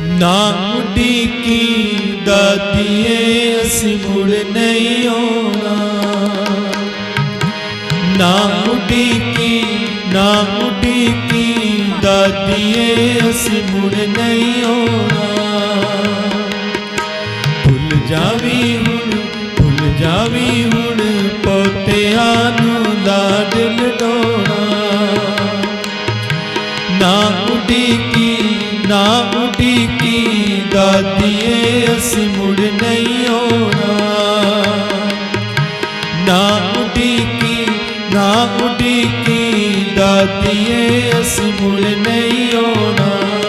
ਨਾ ਮੁੱਢੀ ਕੀ ਦਾਤੀਏ ਅਸੀਂ ਮੁੜ ਨਹੀਂ ਆਉਣਾ। ਨਾ ਮੁੱਢੀ ਕੀ ਨਾ ਮੁੱਢੀ ਕੀ ਦਾਤੀਏ ਅਸੀਂ ਮੁੜ ਨਹੀਂ ਆਉਣਾ। ਭੁੱਲ ਜਾਵੀ ਹੁਣ, ਭੁੱਲ ਜਾਵੀ ਹੁਣ, ਪੋਤਿਆਂ ਨੂੰ ਲਾਡ ਲਡੋਣਾ ਨਾ ਉਡੀਕੀ ਨਾ ਦਾਤੀਏ ਅਸੀਂ ਮੁੜ ਨਹੀਂ ਆਉਣਾ। ਨਾ ਉਡੀਕੀ ਨਾ ਉਡੀਕੀ ਦਾਤੀਏ ਅਸੀਂ ਮੁੜ ਨਹੀਂ ਆਉਣਾ।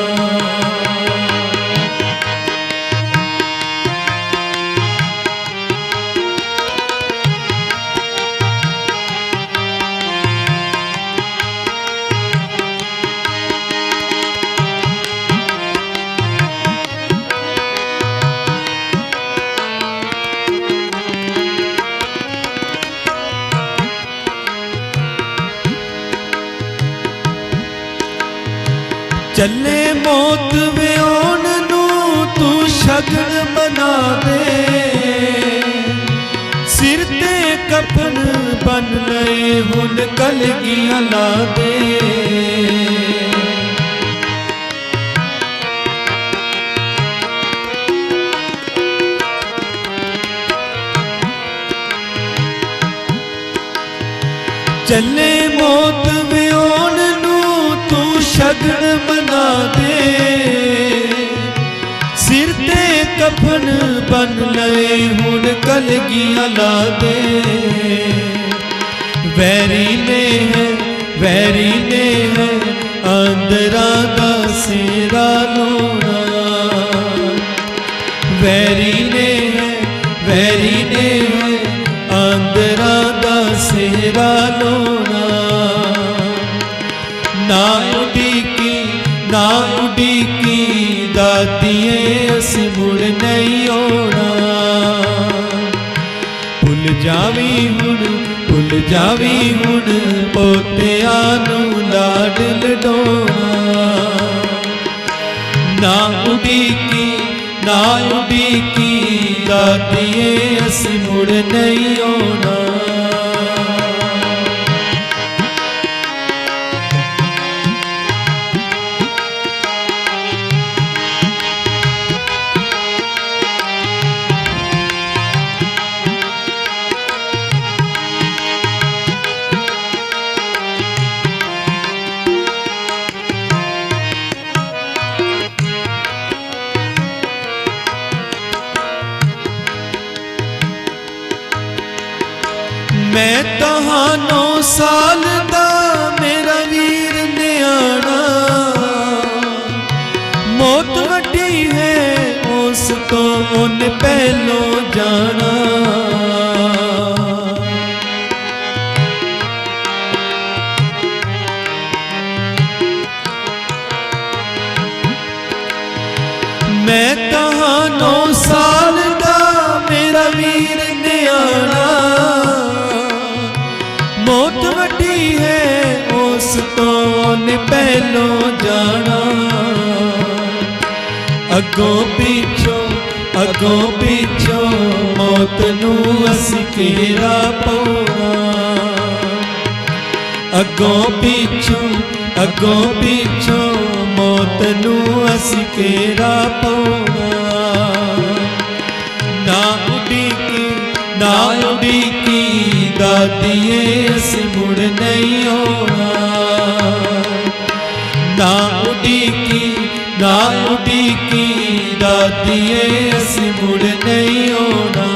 ਚੱਲੇ ਮੌਤ ਵਿਉਣ ਨੂੰ ਤੂੰ ਸ਼ਗਨ ਬਣਾ ਦੇ। ਸਿਰ ਤੇ ਕਫਨ ਬਨ ਲਏ, ਹੁਣ ਕਲਗੀਆਂ ਲਾ ਦੇ। ਚੱਲੇ ਮੌਤ ਵਿਉਣ ਨੂੰ ਤੂੰ ਸ਼ਗਨ ਬਣਾ ਦੇ। ਸਿਰ ਤੇ ਕਫਨ ਬਨ ਲਏ ਹੁਣ ਕਲਗੀਆਂ ਲਾ ਦੇ। ਵੈਰੀ ਨੇ ਹੈ ਵੈਰੀ ਨੇ ਹੈ ਅੰਦਰਾਂ ਦਾ ਸੇਰਾ ਲੋਣਾ ਵੈਰੀ ਨੇ ਹੈ ਵੈਰੀ ਨੇ ਹੈ ਅੰਦਰਾਂ ਦਾ ਸੇਰਾ ਲੋਣਾ ਉਡੀਕੀ ਦਾਤੀਏ ਅਸੀਂ ਮੁੜ ਨਹੀਂ ਆਉਣਾ ਭੁੱਲ ਜਾਵੀ ਹੁਣ ਭੁੱਲ ਜਾਵੀ ਹੁਣ ਪੋਤਿਆਂ ਨੂੰ ਲਾਡ ਲਡੋਣਾ ਨਾ ਉਡੀਕੀ ਨਾ ਉਡੀਕੀ ਦਾਤੀਏ ਅਸੀਂ ਮੁੜ ਨਹੀਂ ਆਉਣਾ ਮੈਂ ਤੁਹਾਨੂੰ ਸਾਲ ਦਾ ਮੇਰਾ ਵੀਰ ਨਿਆਣਾ। ਮੌਤ ਵੱਡੀ ਹੈ, ਉਸ ਤੋਂ ਉਹਨੇ ਪਹਿਲੋਂ ਜਾਣਾ। ਮੈਂ ਤੁਹਾਨੂੰ ਸਾਲ ਪਹਿਲੋਂ ਜਾਣਾ। ਅੱਗੋਂ ਪਿੱਛੋਂ ਅੱਗੋਂ ਪਿੱਛੋਂ ਮੌਤ ਨੂੰ ਅਸੀਂ ਘੇਰਾ ਪਾਉਣਾ। ਅੱਗੋਂ ਪਿੱਛੋਂ ਅੱਗੋਂ ਪਿੱਛੋਂ ਮੌਤ ਨੂੰ ਅਸੀਂ ਘੇਰਾ ਪਾਉਣਾ। ਨਾ ਉਡੀਕੀ ਨਾ ਉਡੀਕੀ, ਦਾਦੀਏ, ਅਸੀਂ ਮੁੜ ਨਹੀਂ ਆਉਣਾ। ਨਾ ਉਡੀਕੀ ਨਾ ਉਡੀਕੀ ਦਾਤੀਏ ਅਸੀਂ ਮੁੜ ਨਹੀਂ ਆਉਣਾ।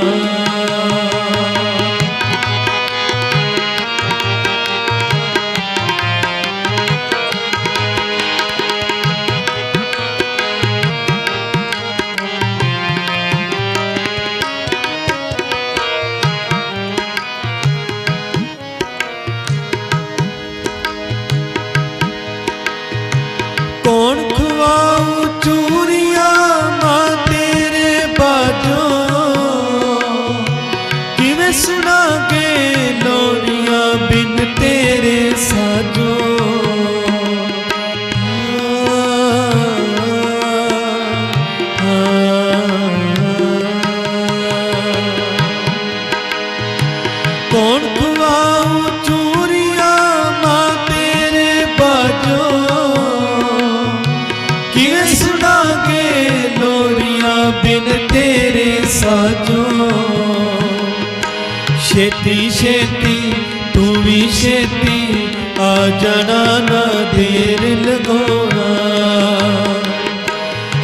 ਛੇਤੀ ਛੇਤੀ, ਤੂੰ ਵੀ ਛੇਤੀ ਆ ਜਾਣਾ ਨਾ ਦੇਰ ਲਗਾਉਣਾ।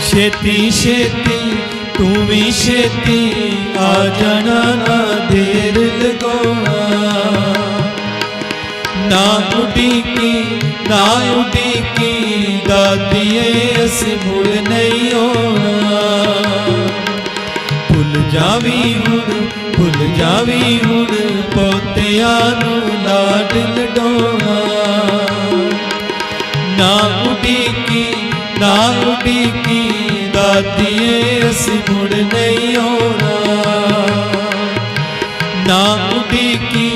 ਛੇਤੀ ਛੇਤੀ, ਤੂੰ ਵੀ ਛੇਤੀ ਆ ਜਾਣਾ ਨਾ ਦੇਰ ਲਗਾਉਣਾ। ਨਾ ਉਡੀਕੀ ਨਾ ਉਡੀਕੀ ਦਾਤੀਏ ਅਸੀਂ ਮੁੜ ਨਹੀਂ ਆਉਣਾ। ਭੁੱਲ ਜਾਵੀ ਪੋਤਿਆਂ ਨੂੰ ਲਾਡ ਲਡੋਣਾ ਨਾ ਉਡੀਕੀ ਨਾ ਉਡੀਕੀ ਦਾਤੀਏ ਅਸੀਂ ਮੁੜ ਨਹੀਂ ਆਉਣਾ। ਨਾ ਉਡੀਕੀ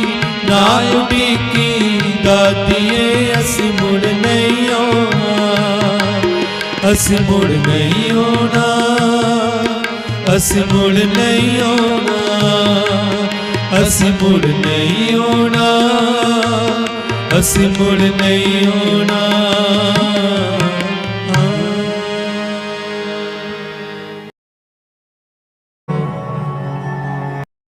ਨਾ ਉਡੀਕੀ ਦਾਤੀਏ ਅਸੀਂ ਮੁੜ ਨਹੀਂ ਆਉਣਾ। ਅਸੀਂ ਮੁੜ ਨਹੀਂ ਆਉਣਾ, ਅਸੀਂ ਮੁੜ ਨਹੀਂ ਆਉਣਾ। ਅਸੀਂ ਮੁੜ ਨਹੀਂ ਆਉਣਾ ਅਸੀਂ ਮੁੜ ਨਹੀਂ ਆਉਣਾ